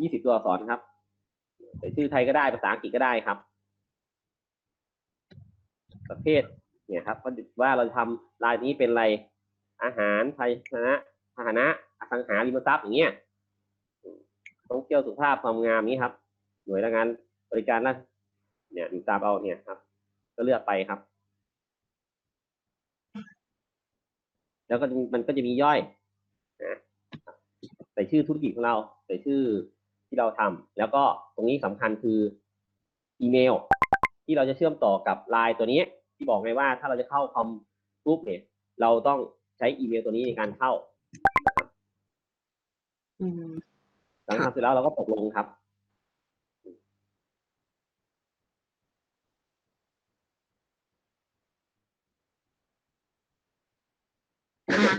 ยี่สิบตัวอักษรครับใส่ชื่อไทยก็ได้ภาษาอังกฤษก็ได้ครับ ประเภทเนี่ยครับว่าเราจะทำลายนี้เป็นอะไร อาหารภาชนะพาหนะอสังหาริมทรัพย์อย่างเงี้ยต้องเที่ยวสุขภาพความงามนี้ครับ หน่วยงานบริการนะเนี่ยดูตามเอาเนี่ยครับ ก็เลือกไปครับ แล้วก็มันก็จะมีย่อยนะใส่ชื่อธุรกิจของเรา ใส่ชื่อ ที่เราทำแล้วก็ตรงนี้สำคัญคืออีเมล ที่เราจะเชื่อมต่อกับไลน์ตัวนี้ ที่บอกไงว่าถ้าเราจะเข้าคอมปุ๊บเนี่ย เราต้องใช้อีเมลตัวนี้ในการเข้าอืมหลังทำเสร็จแล้วเราก็ตกลงครับ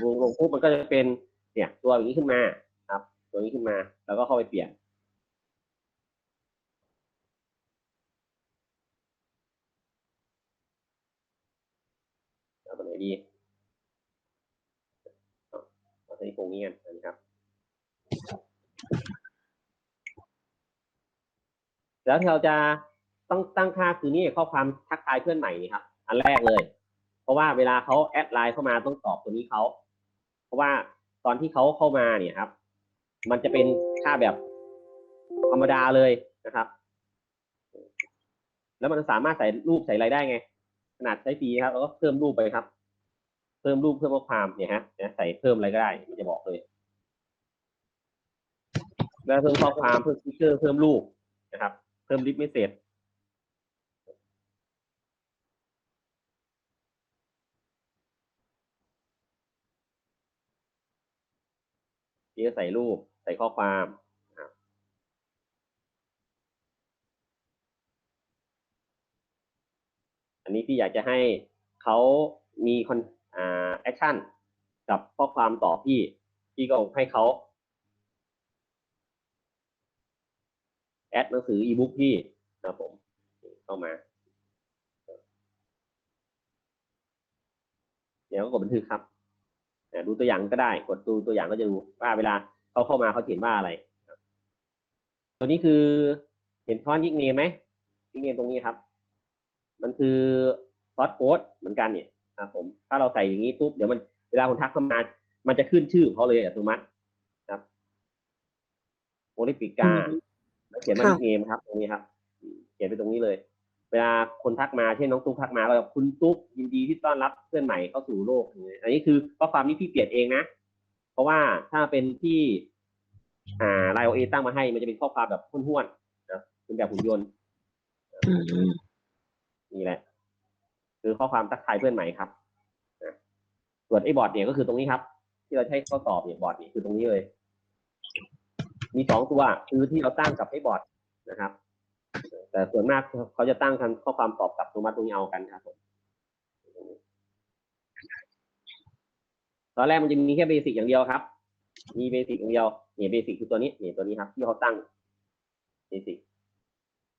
ลงลงปุ๊บมันก็จะเป็นเนี่ยตัวอย่างนี้ขึ้นมาครับ ตัวนี้ขึ้นมา แล้วก็เข้าไปเปลี่ยน เดีเอาเอาตัวนี้คงนี้กันนะครับ แล้วเราจะต้องตั้งค่าคือนี่ข้อความทักทายเพื่อนใหม่นี่ครับ อันแรกเลย เพราะว่าเวลาเขาแอดไลน์เข้ามาต้องตอบตัวนี้เขา เพราะว่าตอนที่เขาเข้ามาเนี่ยครับ มันจะเป็นค่าแบบธรรมดาเลยนะครับ แล้วมันสามารถใส่รูปใส่อะไรได้ไง ขนาดใช้ฟรีครับเราก็เพิ่มรูปไปครับ เพิ่มรูปเพิ่มข้อความเนี่ยฮะใส่เพิ่มอะไรก็ได้มันจะบอกเลย แล้วเพิ่มข้อความเพิ่มสติ๊กเกอร์เพิ่มรูปนะครับ เพิ่มลิสต์ไม่เสร็จที่จะใส่รูปใส่ข้อความอันนี้พี่อยากจะให้เขามีคอน แอคชั่นกับข้อความต่อพี่ พี่ก็ให้เขาแอดหนังสืออีบุ๊กพี่นะผมเข้ามาเดี๋ยวก็กดบันทึกครับดูตัวอย่างก็ได้ กดดูตัวอย่างก็จะดูว่าเวลาเขาเข้ามาเขาเขียนว่าอะไร ตัวนี้คือเห็นฟอนต์ยิกเนมไหมยิกเนมตรงนี้ครับ มันคือซอสโค้ดเหมือนกันเนี่ย ครับผมถ้าเราใส่อย่างนี้ปุ๊บเดี๋ยวมันเวลาคนทักเข้ามา มันจะขึ้นชื่อของเขาเลยอัตโนมัติครับโอลิปิกาแล้วเขียนมายิกเนมครับ ตรงนี้ครับ เขียนไปตรงนี้เลย เวลาคนทักมาเช่นน้องตุ๊กทักมาก็แบบคุณตุ๊กยินดีที่ต้อนรับเพื่อนใหม่เข้าสู่โลกอย่างเงี้ยอันนี้คือข้อความที่พี่เปลี่ยนเองนะเพราะว่าถ้าเป็นที่อ่าไลโอเอตั้งมาให้มันจะเป็นข้อความแบบห้วนๆนะเป็นแบบหุ่นยนต์อืมนี่แหละ คือข้อความทักทายเพื่อนใหม่ครับนะส่วนไอ้บอร์ดเนี่ยก็คือตรงนี้ครับ ที่เราใช้ข้อสอบเนี่ยบอร์ดเนี่ยคือตรงนี้เลย มีสองตัวคือที่เราตั้งกับไอ้บอร์ดนะครับ แต่ส่วนมากเขาจะตั้งคันข้อความตอบกลับตรงมาตรงนี้เอากันครับผมตอนแรกมันจะมีแค่เบสิกอย่างเดียวครับ มีเบสิกอย่างเดียวเนี่ยเบสิกคือตัวนี้เนี่ยตัวนี้ครับ ที่เขาตั้งเบสิก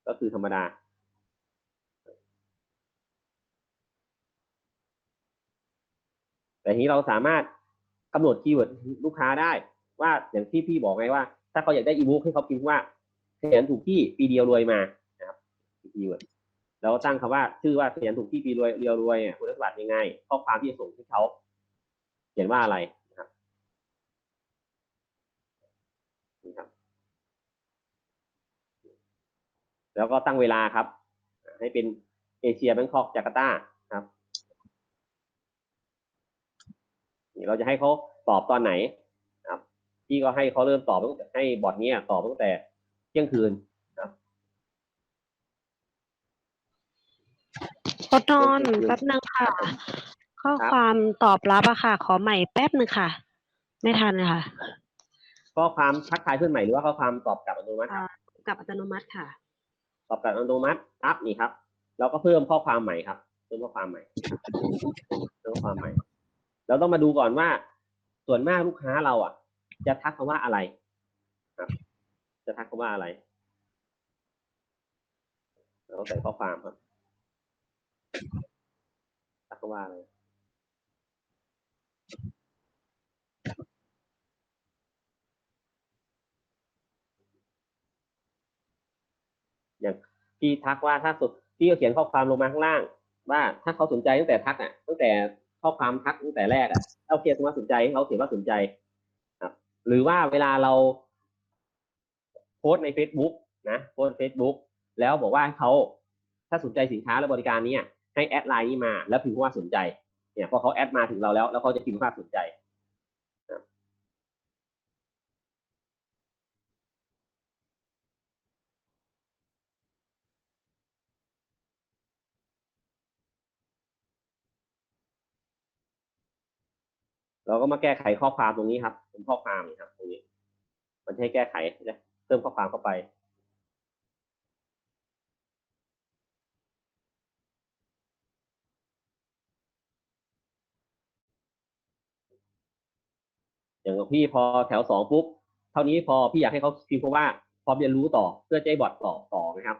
ก็คือธรรมดา แต่ทีนี้เราสามารถกำหนดคีย์เวิร์ดลูกค้าได้ ว่าอย่างที่พี่บอกไงว่า ถ้าเขาอยากได้อีบุ๊กให้เขาพิมพ์ว่าขยันถูกที่ปีเดียวรวยมานะครับคีย์เวิร์ดแล้วตั้งคำว่าชื่อว่าขยันถูกที่ปีรวยเดียวรวยเนี่ยคุณสมบัติยังไงข้อความที่จะส่งให้เขาเขียนว่าอะไรนะครับนี่ครับ แล้วก็ตั้งเวลาครับ ให้เป็นเอเชียแบงคอกจาการ์ตาครับ นี่ เราจะให้เขาตอบตอนไหนนะครับพี่ก็ให้เขาเริ่มตอบตั้งแต่ให้บอทเนี้ยตอบตั้งแต่เที่ยงคืนขอนอนแป๊บนึงค่ะ ข้อความตอบรับอะค่ะ ขอใหม่แป๊บนึงค่ะ ไม่ทันเลยค่ะ ข้อความทักทายเพื่อนใหม่หรือว่าข้อความตอบกลับอัตโนมัติครับกับอัตโนมัติค่ะ ตอบกลับอัตโนมัติปั๊บนี่ครับเราก็เพิ่มข้อความใหม่ครับ เพิ่มข้อความใหม่เพิ่มข้อความใหม่ เราต้องมาดูก่อนว่า ส่วนมากลูกค้าเราอะ จะทักคำว่าอะไรครับจะทักคำว่าอะไรเราใส่ข้อความครับทักคำว่าอะไรอย่างพี่ทักว่าถ้าสุดพี่ก็เขียนข้อความลงมาข้างล่าง ว่าถ้าเขาสนใจตั้งแต่ทักอะตั้งแต่ ข้อความทักตั้งแต่แรกอะเอาเขียนว่าสนใจให้เขาเขียนว่าสนใจครับหรือว่าเวลาเราโพสใน Facebook นะโพสเฟซบุ๊กแล้วบอกว่าเขาถ้าสนใจสินค้าและบริการนี้ให้แอดไลน์นี้มา แล้วพิมพ์ว่าสนใจเนี่ยพอเขาแอดมาถึงเราแล้ว แล้วเขาจะพิมพ์ว่าสนใจนะครับ เราก็มาแก้ไขข้อความตรงนี้ครับเป็นข้อความนะครับตรงนี้ มันให้แก้ไขนะเพิ่มข้อความเข้าไปอย่างพี่พอแถวสองปุ๊บเท่านี้พอพี่อยากให้เขาพิมพ์คำว่าพร้อมเรียนรู้ต่อเพื่อจะให้บอทต่อต่อนะครับ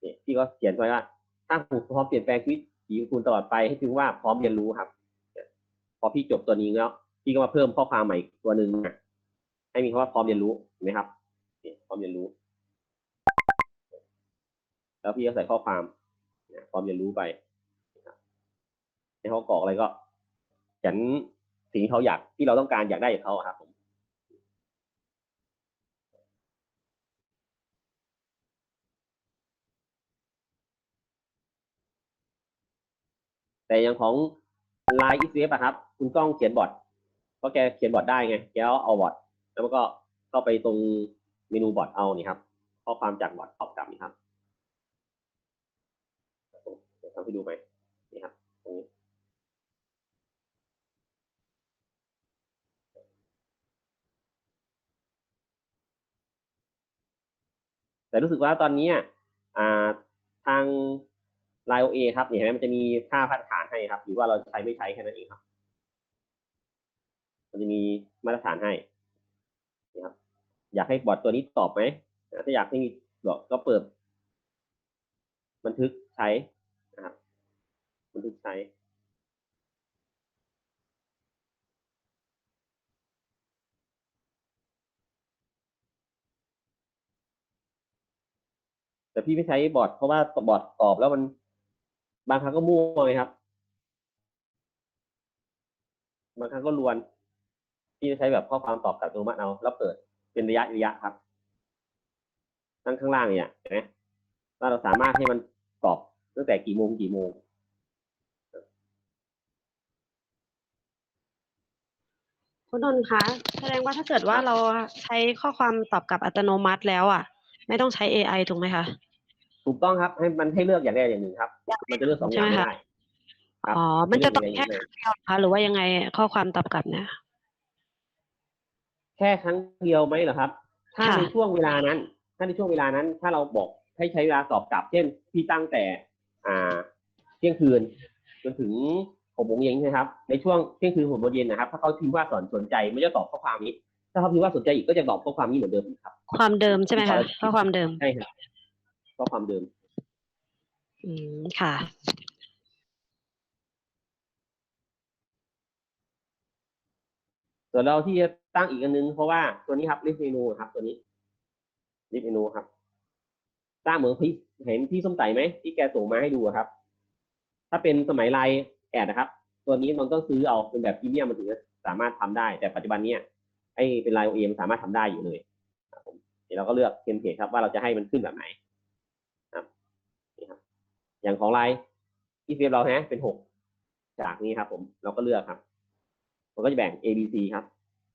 เนี่ยพี่ก็เขียนไว้ว่าถ้าคุณพร้อมเปลี่ยนแปลงชีวิตของคุณตลอดไปให้พิมพ์ว่าพร้อมเรียนรู้ครับ พอพี่จบตัวนี้แล้ว พี่ก็มาเพิ่มข้อความใหม่อีกตัวหนึ่งนะให้มีคำว่าพร้อมเรียนรู้เห็นไหมครับพร้อมเรียนรู้ แล้วพี่ก็ใส่ข้อความพร้อมเรียนรู้ไปนะครับให้เขากรอกอะไรก็เขียนสิ่งที่เขาอยากที่เราต้องการอยากได้จากเขาครับผมแต่อย่างของ Line e s f อะครับ คุณกล้องเขียนบอทเพ ราะแกเขียนบอทได้ไงแกเอาเอาบอทแล้วก็เข้าไปตรงเมนูบอทเอานี่ครับข้อความจากบอทตอบกลับนี่ครับเดี๋ยวทำให้ดูไหมนี่ครับตรงนี้แต่รู้สึกว่าตอนนี้อ่าทาง Line OA ครับเนี่ยเห็นไหมมันจะมีค่ามาตรฐานให้ครับ หรือว่าเราใช้ไม่ใช้แค่นั้นเองครับ มันจะมีมาตรฐานให้นะครับอยากให้บอทตัวนี้ตอบไหมถ้าอยากให้มีบอกก็เปิด บันทึกใช้นะครับบันทึกใช้แต่พี่ไม่ใช้บอทเพราะว่าบอทตอบแล้วมันบางครั้งก็มั่วไงครับ บางครั้งก็ลวน พี่จะใช้แบบข้อความตอบกลับอัตโนมัติเอาแล้วเปิดเป็นระยะระยะครับตั้งข้างล่างเนี่ยเห็นไหมว่าเราสามารถให้มันตอบตั้งแต่กี่โมงกี่โมงคุณนนท์คะแสดงว่าถ้าเกิดว่าเราใช้ข้อความตอบกลับอัตโนมัติแล้วอะ ไม่ต้องใช้ AI ถูกไหมคะถูกต้องครับ ให้มันให้เลือกอย่างใดอย่างหนึ่งครับ มันจะเลือกสองอย่างไม่ได้ครับอ๋อ มันจะต้องไม่แค่ได้ครั้งเดียวเหรอคะหรือว่ายังไงข้อความตอบกลับเนี่ย แค่ครั้งเดียวไหมเหรอครับ ถ้าค่ะในช่วงเวลานั้น ถ้าในช่วงเวลานั้น ถ้าเราบอกให้ใช้เวลาตอบกลับ เช่น พี่ตั้งแต่ อ่า เที่ยงคืนจนถึงหกโมงเย็นใช่ไหมครับ ในช่วงเที่ยงคืนหกโมงเย็นนะครับ ถ้าเขาพิมพ์ว่าสนสนใจไม่จะตอบข้อความนี้ ถ้าเขาพิมพ์ว่าสนใจอีกก็จะตอบข้อความนี้เหมือนเดิมอีกครับ ความเดิมใช่ไหมคะข้อความเดิม ใช่ครับข้อความเดิม อืม ค่ะ ส่วนเราที่จะตั้งอีกอันนึง เพราะว่าตัวนี้ครับลิสต์เมนูครับ ตัวนี้ลิสต์เมนูครับตั้งเหมือนพี่เห็นพี่ส้มไต่ไหมที่แกส่งมาให้ดูครับ ถ้าเป็นสมัยไลน์แอดนะครับ ตัวนี้มันต้องซื้อเอาเป็นแบบพรีเมียมมันถึงจะสามารถทำได้ แต่ปัจจุบันเนี้ยไอ้เป็นไลน์โอเอ็มสามารถทำได้อยู่เลยเดี๋ยวเราก็เลือกเทมเพลตครับว่าเราจะให้มันขึ้นแบบไหนครับนี่ครับ อย่างของไลน์อีเฟเราฮะเป็นหกจากนี้ครับ ผมเราก็เลือกครับ มันก็จะแบ่ง A B C ครับ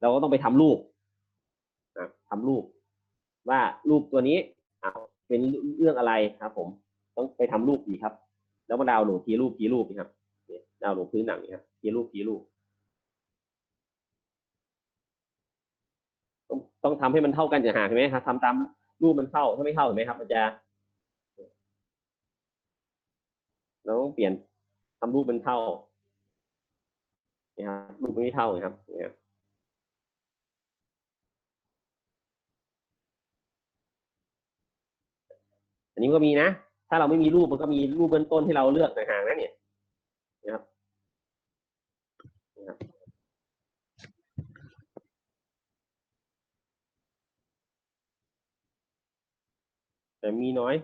เราก็ต้องไปทำรูปนะทำรูป ว่ารูปตัวนี้เป็นเรื่องอะไรครับ ผมต้องไปทำรูปอีกครับ แล้วมาดาวน์โหลดทีรูปทีรูปนี่ครับดาวน์โหลดพื้นหนังนี่ครับทีรูปทีรูปต้องต้องทำให้มันเท่ากันจะหาใช่ไหมครับทำตามรูปมันเข้าถ้าไม่เข้าเห็นไหมครับ มันจะเราต้องเปลี่ยนทำรูปมันเท่า นี่ครับรูปนไม่เท่าไงครับเนี่ยอันนี้ก็มีนะ ถ้าเราไม่มีรูปมันก็มีรูปเบื้องต้นให้เราเลือกต่างหากนะเนี่ยนะครับนะครับแต่มีน้อย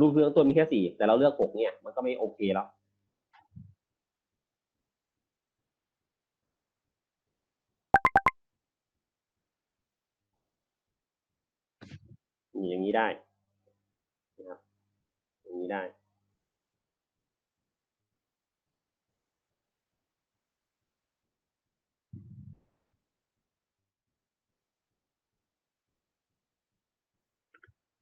รูปเรื่องต้นมีแค่สี่แต่เราเลือกหกเนี่ยมันก็ไม่โอเคแล้วอย่างนี้ได้นะครับอย่างนี้ได้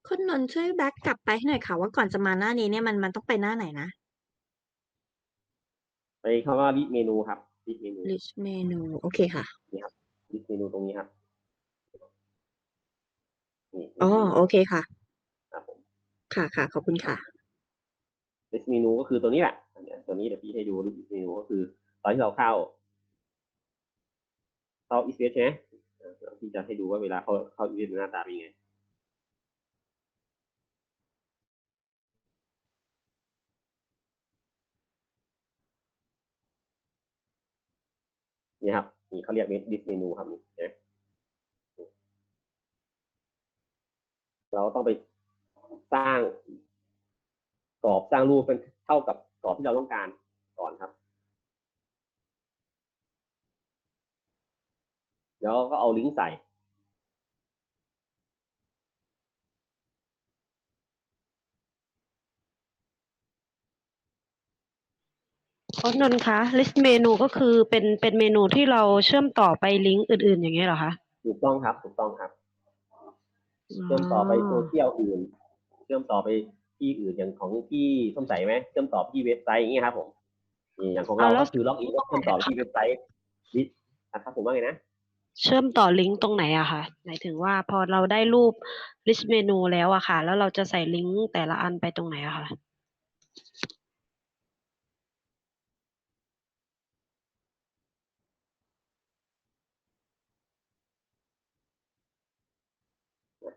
คุณนนท์ช่วยแบ็กกลับไปให้หน่อยค่ะ ว่าก่อนจะมาหน้านี้เนี่ยมันมันต้องไปหน้าไหนนะไปคำว่า list เมนูครับ list เมนู list menu โอเคค่ะ list เมนูตรงนี้ครับนี่ อ๋อ list โอเคค่ะ ครับผม ค่ะค่ะ ขอบคุณค่ะ list เมนูก็คือตัวนี้แหละอันเนี้ยตัวนี้เดี๋ยวพี่ให้ดู list เมนูก็คือ ตอนที่เราเข้าเข้า e s p a c e ใช่ไหมเออเดี๋ยวพี่จะให้ดูว่าเวลาเข้าเข้า e s p a c e หน้าตาเป็นยังไง นี่ครับนี่เขาเรียกดิสเมนูครับนี่เห็นไหมเราต้องไปสร้างกรอบสร้างรูปเป็นเท่ากับกรอบที่เราต้องการก่อนครับแล้วก็เอาลิงก์ใส่ ค้ชนนท์คะ list เมนูก็คือเป็นเป็นเมนูที่เราเชื่อมต่อไปลิงก์อื่น ๆ อย่างเงี้ยเหรอคะถูกต้องครับถูกต้องครับ เชื่อมต่อไปโซเชียลอื่น เชื่อมต่อไปที่อื่นอย่างของพี่ส้มใสไหมเชื่อมต่อไปที่เว็บไซต์อย่างเงี้ยครับผมนี่อย่างของเราเอาแล้วก็คือล็อกอินก็เชื่อมต่อไปที่เว็บไซต์ลิสนะครับผมว่าไงนะเชื่อมต่อลิงก์ตรงไหนอะคะหมายถึงว่าพอเราได้รูป list เมนูแล้วอะค่ะ แล้วเราจะใส่ลิงก์แต่ละอันไปตรงไหนอะคะ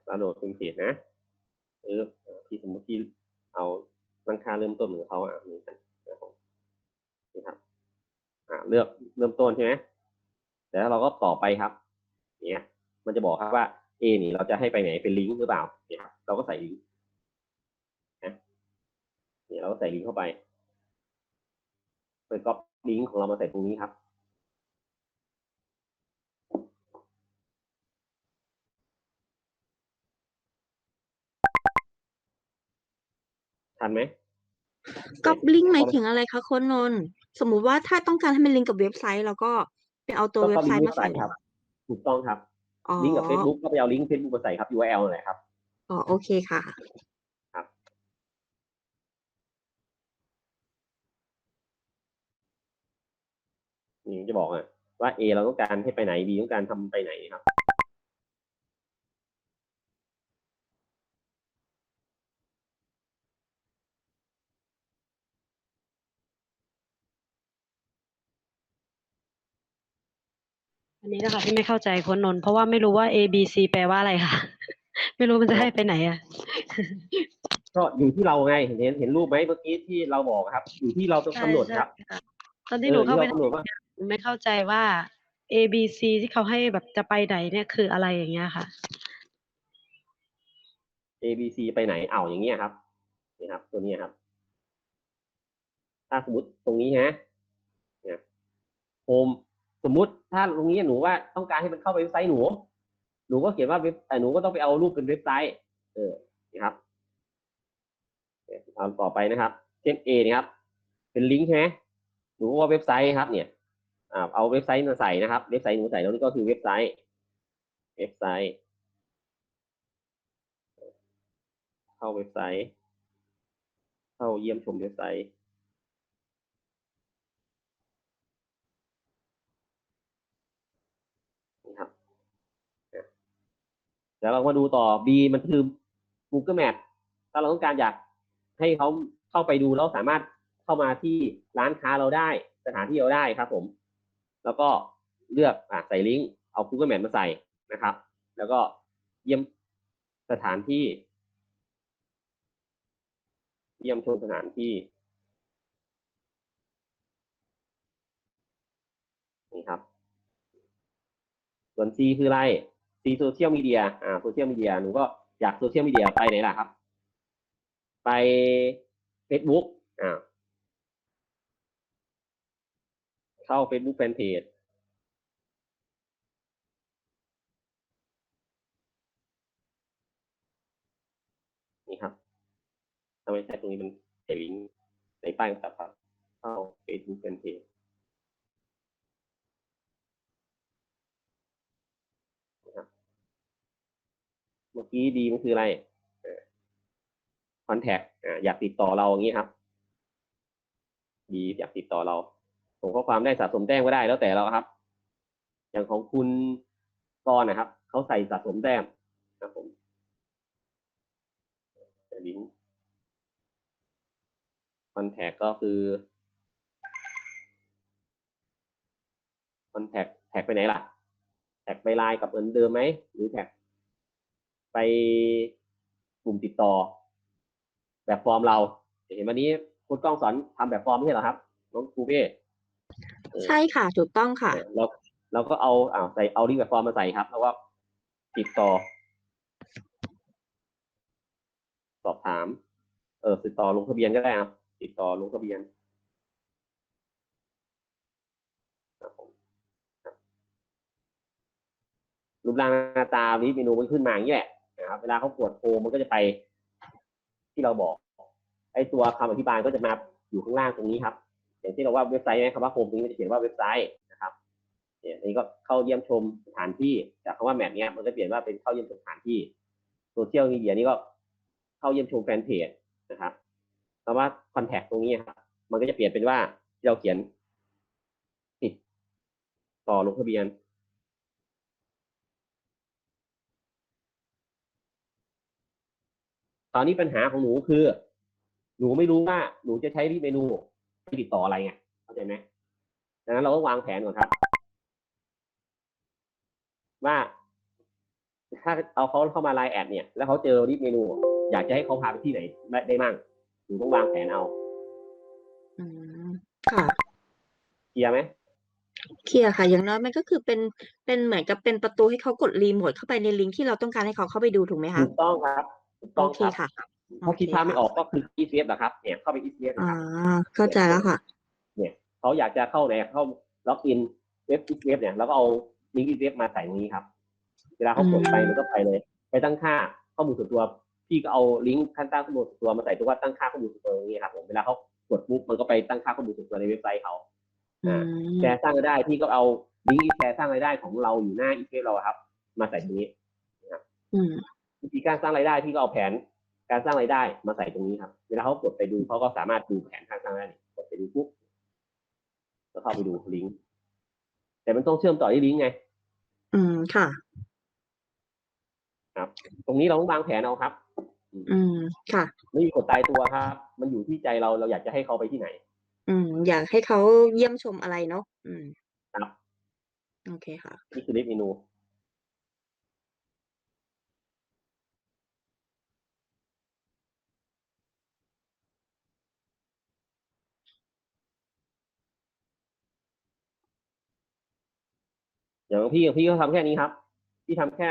ดาโหลดเป็นเพจนะเออที่สมมติที่เอาราคาเริ่มต้นของเขาอะมีกันนะครับนี่ครับอ่าเลือกเริ่มต้นใช่ไหมแล้วเราก็ต่อไปครับ เนี่ย มันจะบอกครับว่า A นี่เราจะให้ไปไหนเป็นลิงก์หรือเปล่าเนี่ยครับเราก็ใส่ลิงก์นะเนี่ยเราก็ใส่ลิงก์เข้าไปไปก๊อปลิงก์ของเรามาใส่ตรงนี้ครับ ทันไหมก๊อปลิงก์หมายถึงอะไรคะโคนนนท์สมมุติว่าถ้าต้องการให้มันลิงก์กับเว็บไซต์เราก็ไปเอาตัวก็เว็บเข้าไซลิงต์ก์มาเว็บไซใส่ต์ครับ ถูกต้องครับอ๋อลิงก์กับ Facebook ก็ไปเอาลิงก์ Facebook มาใส่ครับ URL นั่นแหละครับอ๋อโอเคค่ะนี่จะบอกอะว่า A เราต้องการให้ไปไหน B ต้องการทำไปไหนครับ อันนี้นะคะที่ไม่เข้าใจโค้ชนนท์เพราะว่าไม่รู้ว่า A B C แปลว่าอะไรค่ะ ไม่รู้มันจะให้ไปไหนอะก็อยู่ที่เราไงเห็นเห็นเห็นรูปไหมเมื่อกี้ที่เราบอกครับ อยู่ที่เราต้องกำหนดครับ ใช่ค่ะตอนที่หนูเข้าไปออที่รกำหนดว่า ไม่เข้าใจว่า A B C ที่เขาให้แบบจะไปไหนเนี่ยคืออะไรอย่างเงี้ยค่ะ A B C ไปไหนเอาอย่างเงี้ยครับนี่ครับ ตัวเนี้ยครับ ถ้าสมมติตรงนี้ฮะเนี่ยโฮม สมมุติถ้าตรงนี้หนูว่าต้องการให้มันเข้าไปเว็บไซต์หนู หนูก็เขียนว่าเว็บเอ่หนูก็ต้องไปเอารูปเป็นเว็บไซต์ เออนี่ครับเนี่ยเอาต่อไปนะครับ เช่น A นะครับ เป็นลิงก์ใช่ไหมหนูก็ว่าเว็บไซต์ครับ เนี่ยอ่าเอาเว็บไซต์มาใส่นะครับ เว็บไซต์หนูใส่แล้วนี่ก็คือเว็บไซต์ เว็บไซต์ เข้าเว็บไซต์ เข้าเยี่ยมชมเว็บไซต์ นี่ครับเนี่ย แล้วเรามาดูต่อ B มันคือ Google Map ถ้าเราต้องการอยากให้เขาเข้าไปดูแล้วสามารถเข้ามาที่ร้านค้าเราได้ สถานที่เราได้ครับ ผม แล้วก็เลือกอะใส่ลิงก์เอา Google Map มาใส่นะครับ แล้วก็เยี่ยมสถานที่ เยี่ยมชมสถานที่นี่ครับ ส่วน C คืออะไร C โซเชียลมีเดียอ่าโซเชียลมีเดียหนูก็อยากโซเชียลมีเดียไปไหนล่ะครับ ไป Facebook อ่าเข้า Facebook Fanpage นี่ครับถ้าไมใช่ตรงนี้มันเห็นลิงก์ในป้ายกำกับครับเข้า Facebook Fanpage นะครับ เมื่อกี้ดีมันคืออะไรคอนแทคอยากติดต่อเราอย่างนี้ครับดีอยากติดต่อเราส่งข้อความได้สะสมแต้มก็ได้แล้วแต่เราครับ อย่างของคุณกรณ์นะครับเขาใส่สะสมแต้มนะครับผมลิงก์คอนแทคก็คือคอนแทคแท็กไปไหนล่ะ แท็กไปไลน์กับเหมือนเดิมไหมหรือแท็ก ไปกลุ่มติดต่อ แบบฟอร์มเรา เห็นวันนี้คุณกล้องสอนทำแบบฟอร์มไม่ใช่เหรอครับน้องครูเป้ใช่ค่ะ ถูกต้องค่ะเราเราก็เอาอ่าใส่เอาลิงก์แบบฟอร์มมาใส่ครับ แล้วก็ติดต่อ สอบถาม เออติดต่อลงทะเบียนก็ได้ครับติดต่อลงทะเบียนครับผมครับรูปร่างหน้าตาวิเมนูมันขึ้นมาอย่างนี้แหละ นะครับ เวลาเขากดโทรมันก็จะไปที่เราบอก ไอ้ตัวคำอธิบายก็จะมาอยู่ข้างล่างตรงนี้ครับ อย่างที่เราว่าเว็บไซต์ไหมคำว่าโฮมตรงนี้จะเขียนว่าเว็บไซต์นะครับเนี่ยอันนี้ก็เข้าเยี่ยมชมสถานที่ จากคำว่าแมปเนี้ยมันก็เปลี่ยนว่าเป็นเข้าเยี่ยมชมสถานที่โซเชียลมีเดียนี่ก็เข้าเยี่ยมชมแฟนเพจนะครับคำว่าคอนแทคตรงนี้ครับมันก็จะเปลี่ยนเป็นว่าที่เราเขียนติดต่อลงทะเบียน ตอนนี้ปัญหาของหนูคือ หนูไม่รู้ว่าหนูจะใช้ที่เมนูไปติดต่ออะไรไงเข้าใจไหมดังนั้นเราต้องวางแผนก่อนครับ ว่า ถ้าเอาเขาเข้ามาไลน์แอดเนี่ย แล้วเขาเจอรีบเมนู อยากจะให้เขาพาไปที่ไหนได้ได้มั่งหนูต้องวางแผนเอาอืมค่ะเคลียร์ไหมเคลียร์ค่ะ อย่างน้อยมันก็คือเป็นเป็นเหมือนกับเป็นประตูให้เขากดรีโมทเข้าไปในลิงก์ที่เราต้องการให้เขาเข้าไปดูถูกไหมคะถูกต้องครับถูก โอต้องเคครับค่ะเขาคิดภาพไม่ออกก็คืออีเฟนะครับเนี่ยเข้าไปอีเฟนะอ่าครับเข้าใจแล้วค่ะเขาอยากจะเข้าไหนเข้าล็อกอินเว็บอีเฟเนี่ยแล้วก็เอาลิงก์อีเฟมาใส่ตรงนี้ครับ เวลาเขากดไปอืมมันก็ไปเลย ไปตั้งค่าข้อมูลส่วนตัว พี่ก็เอาลิงก์ขั้นตั้งข้อมูลส่วนตัวมาใส่ตัวว่าตั้งค่าข้อมูลส่วนตัวตรงนี้ครับผมเวลาเขากดปุ๊บมันก็ไปตั้งค่าข้อมูลส่วนตัวในเว็บไซต์เขาอืมแชร์สร้างรายได้พี่ก็เอาลิงก์แชร์สร้างรายได้ของเราอยู่หน้าอีเฟเราอะครับ มาใส่ตรงนี้อืม วิธีการสร้างรายได้พี่ก็เอาแผนการสร้างรายได้มาใส่ตรงนี้ครับ เวลาเขากดไปดูเขาก็สามารถดูแผนการสร้างรายได้กดไปดูปุ๊บก็เข้าไปดูลิงก์แต่มันต้องเชื่อมต่อที่ลิงก์ไง อืมค่ะตรงนี้เราต้องวางแผนเอาครับ อืมค่ะ ไม่มีกฎตายตัวครับ มันอยู่ที่ใจเราเราอยากจะให้เขาไปที่ไหน อืม อยากให้เขาเยี่ยมชมอะไรเนาะอืมครับโอเคค่ะ นี่คือลิสต์เมนู อย่างพี่กับพี่ก็ทำแค่นี้ครับ พี่ทำแค่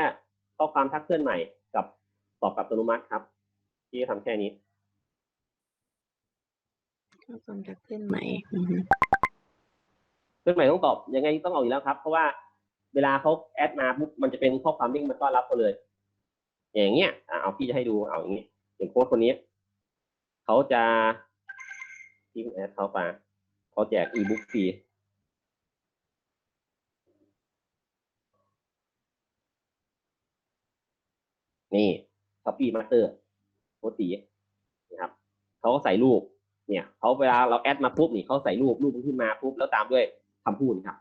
ข้อความทักเคลื่อนใหม่กับตอบกลับอัตโนมัติครับ พี่ก็ทำแค่นี้เข้าคอนแทคเพื่อนใหม่อืมเครื่องหมายต้องตอบยังไงต้องเอาอยู่แล้วครับ เพราะว่าเวลาเขาแอดมาปุ๊บมันจะเป็นข้อความที่มาต้อนรับเขาเลย อย่างเงี้ยอะเอาพี่จะให้ดูเอาอย่างนี้อย่างโค้ดคนนี้เขาจะที่แอดเขาไปเขาแจกอีบุ๊กฟรี นี่คัปปี้มาสเตอร์โคตีนะครับเขาก็ใส่รูป เนี่ยเขาเวลาเราแอดมาปุ๊บนี่เขาใส่รูปรูปขึ้นมาปุ๊บแล้วตามด้วยคำพูดครับ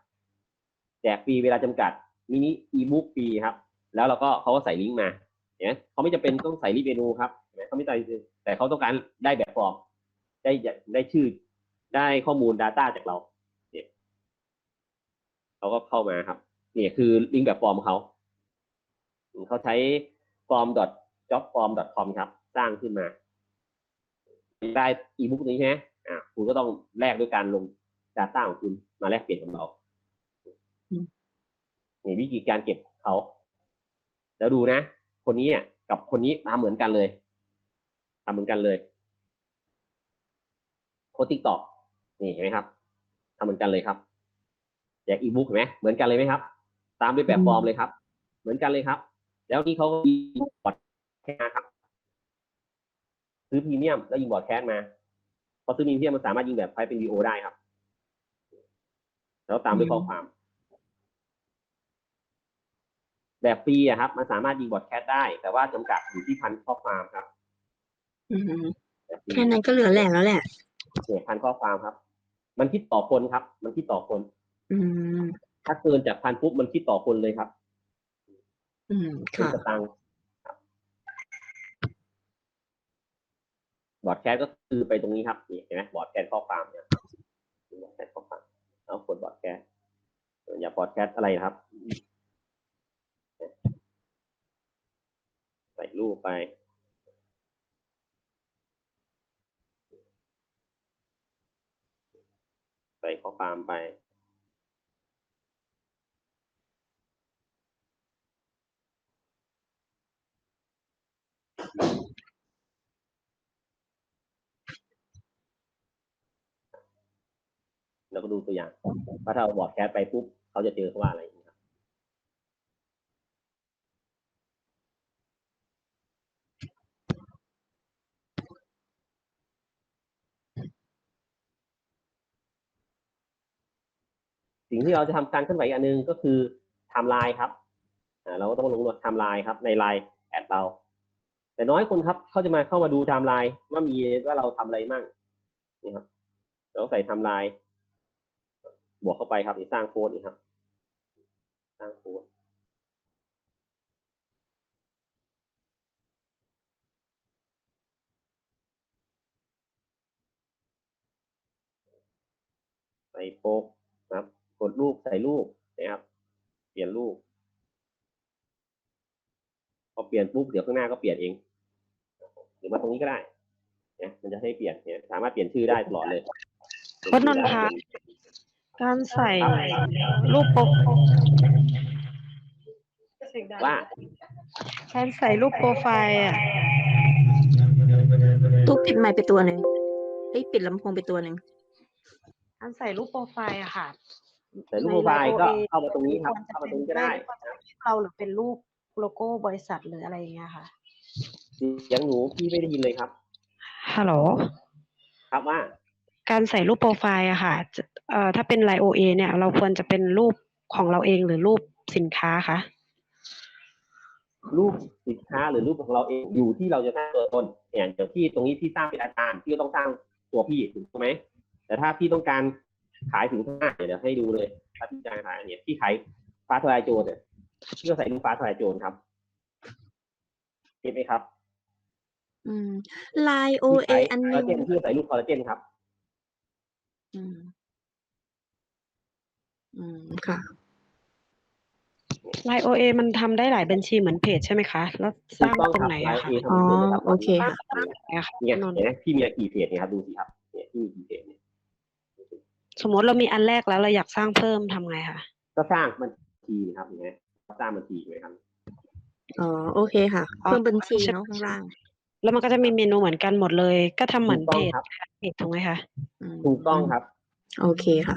แจกฟรีเวลาจำกัดมินิอีบุ๊กฟรีครับ แล้วเราก็เขาก็ใส่ลิงก์มาเนี่ยเขาไม่จำเป็นต้องใส่รีเมนูครับเขาไม่ใส่แต่เขาต้องการได้แบบฟอร์ม ได้ได้ชื่อ ได้ข้อมูล Data จากเรา เนี่ยเขาก็เข้ามาครับ เนี่ยคือลิงก์แบบฟอร์มเขาเขาใช้ form job form com ครับ สร้างขึ้นมา ได้อีบุ๊กนี้ใช่ไหมอ่าคุณก็ต้องแลกด้วยการลง Data ของคุณมาแลกเปลี่ยนกับเราอืมนี่วิธีการเก็บเขา แล้วดูนะ คนนี้เนี่ยกับคนนี้ทำเหมือนกันเลยทำเหมือนกันเลยค้ดทิกตอกนี่เห็นไหมครับทำเหมือนกันเลยครับแจกอีบุ๊กเห็นไหมเหมือนกันเลยไหมครับ ตามด้วยแบบฟอร์มเลยครับ เหมือนกันเลยครับ แล้วนี่เขาก็ยิงบอร์ดแคสมาครับ ซื้อพรีเมียม แล้วยิงบอร์ดแคสมาพอซื้อพรีเมียมมันสามารถยิงแบบไฟล์เป็นวีโอได้ครับ แล้วตามด้วยข้อความ แบบฟรีอะครับ มันสามารถยิงบอร์ดแคสได้ แต่ว่าจำกัดอยู่ที่พันข้อความครับอืมแบบฟรีแค่นั้นก็เหลือแหล่แล้วแหละเนี่ยพันข้อความครับ มันคิดต่อคนครับ มันคิดต่อคน อืมถ้าเกินจากพันปุ๊บมันคิดต่อคนเลยครับ อืม เป็ค่ะสตังค์ บอร์ดแคสก็คือไปตรงนี้ครับนี่เห็นไหมบอร์ดแคสข้อความเนี่ยบอร์ดแคสข้อความเอากดบอร์ดแคสอย่าบอร์ดแคสอะไรนะครับ ใส่รูปไป ใส่ข้อความไป แล้วก็ดูตัวอย่างว่าถ้าเอาบอร์ดแคสไปปุ๊บเขาจะเจอเขาว่าอะไรนะครับสิ่งที่เราจะทำการเคลื่อนไหวอันหนึงก็คือไทม์ไลน์ครับเราก็ต้องลงไทม์ไลน์ครับในไลน์แอดเรา แต่น้อยคนครับเขาจะมาเข้ามาดูไทม์ไลน์ว่ามีว่าเราทำอะไรมั่งนี่ครับเราใส่ไทม์ไลน์บวกเข้าไปครับสร้างโค้ดนี่ครับ สร้างโค้ดใส่โป๊กนะครับ กดรูปใส่รูปนะครับ เปลี่ยนรูปพอเปลี่ยนปุ๊บเดี๋ยวข้างหน้าก็เปลี่ยนเอง หรือมาตรงนี้ก็ได้เนี่ยมันจะให้เปลี่ยนเนี่ยสามารถเปลี่ยนชื่อได้ตลอดเลยโค้ดนนท์คะการใส่รูปโปรว่าการใส่รูปโปรไฟล์อะตู้ปิดไมค์ไปตัวหนึ่งเอ้ยปิดลำโพงไปตัวหนึ่งการใส่รูปโปรไฟล์อะค่ะใส่รูปโปรไฟล์ก็เข้ามาตรงนี้ครับเข้ามาตรงนี้ก็ได้ เราหรือเป็นรูปโลโก้บริษัทหรืออะไรอย่างเงี้ยค่ะ เสียงหนูพี่ไม่ได้ยินเลยครับฮัลโหลครับว่า การใส่รูปโปรไฟล์อะค่ะจะเอ่อถ้าเป็นไลโอเอเนี่ย เราควรจะเป็นรูปของเราเองหรือรูปสินค้าคะรูปสินค้าหรือรูปของเราเองอยู่ที่เราจะสร้างตัวตนอย่างเดี๋ยวที่ตรงนี้พี่สร้างเป็นอาจารย์พี่ก็ต้องสร้างตัวพี่ถูกไหมแต่ถ้าพี่ต้องการขายสินค้าเนี่ยเดี๋ยวให้ดูเลยถ้าพี่จะขายเนี่ยพี่ขายฟ้าทลายโจรเนี่ยพี่ก็ใส่รูปฟ้าทลายโจรครับเห็นไหมครับ อืมไลโอพี่เอขายอันคหอลนึลางเจนพี่ก็ใส่รูปคอลลาเจนครับอืม อืม ค่ะ ไลโอเอมันทำได้หลายบัญชีเหมือนเพจใช่ไหมคะ แล้วสถูร้ากงต้องตรงครับไหนไลอะน์คะเออ๋อทำเลยครับโอเคค่ะเนี่ยค่ะเนี่ยนนท์เห็นไหมพี่มีกี่เพจเนี่ยครับดูสิครับเนี่ยพี่มีกี่เพจเนี่ยสมมติเรามีอันแรกแล้วเราอยากสร้างเพิ่มทำไงคะก็สร้างบัญชีนะครับเห็นไหมสร้างบัญชีไหมครับ อ๋อ โอเคค่ะเพิ่มบัญชีเนาะข้างล่าง แล้วมันก็จะมีเมนูเหมือนกันหมดเลย ก็ทำเหมือนถูกเพต้องจครับเพจถูกไหมคะอืมถูกต้องครับ โอเคค่ะ